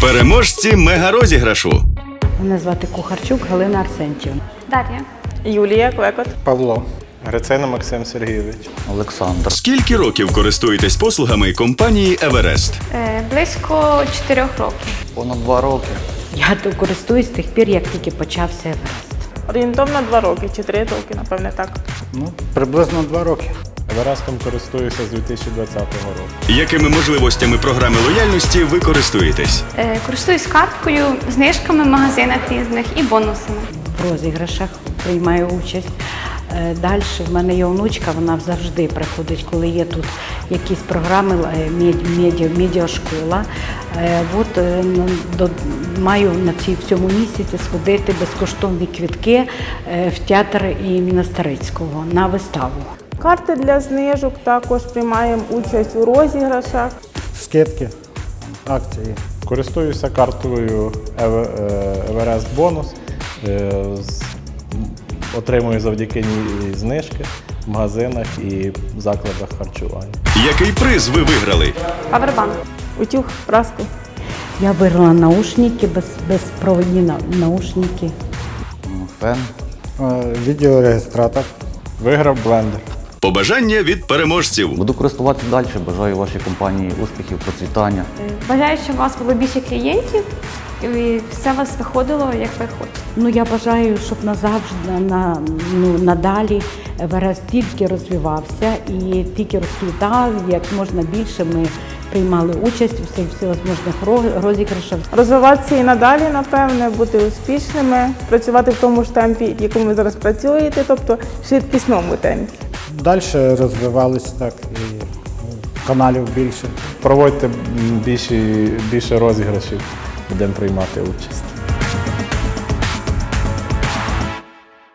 Переможці мегарозіграшу. Мене звати Кухарчук Галина Арсентівна. Дар'я. Юлія Клекот. Павло. Грицина Максим Сергійович. Олександр. Скільки років користуєтесь послугами компанії Еверест? Е, близько 4 років. Понад два роки. Я то користуюсь з тих пір, як тільки почався Еверест. Орієнтовно два роки чи три роки, напевне, так. Ну, приблизно два роки. Еверестом користуюся з 2020 року. Якими можливостями програми лояльності ви користуєтесь? Е, користуюсь карткою, знижками в магазинах різних і бонусами. В розіграшах приймаю участь. Далі в мене є онучка, вона завжди приходить, коли є тут якісь програми, е, медіа, медіашкола. Е, От е, ну, до- маю на цій в цьому місяці сходити безкоштовні квітки е, в театр імені Старицького на виставу. Карти для знижок також приймаємо участь у розіграшах. Скидки, акції. Користуюся картою е, Еверест бонус. Е, Отримую завдяки ній знижки в магазинах і закладах харчування. Який приз ви виграли? Павербанк. Утюг, праску. Я виграла наушники, без, безпровідні на- наушники. Фен. Е, Відеореєстратор. Виграв блендер. Побажання від переможців. Буду користуватися далі. Бажаю вашій компанії успіхів, процвітання. Е, Бажаю, щоб у вас було більше клієнтів і все у вас виходило, як ви хочете. Ну я бажаю, щоб назавжди на ну надалі Еверест тільки розвивався і тільки розквітав. Як можна більше ми приймали участь у всіх всевозможних ро- розіграшах. Розвиватися і надалі, напевне, бути успішними, працювати в тому ж темпі, в якому ви зараз працюєте, тобто швидкісному темпі. Далі розвивались так і ну, каналів більше. Проводьте більше, більше розіграшів, будемо приймати участь.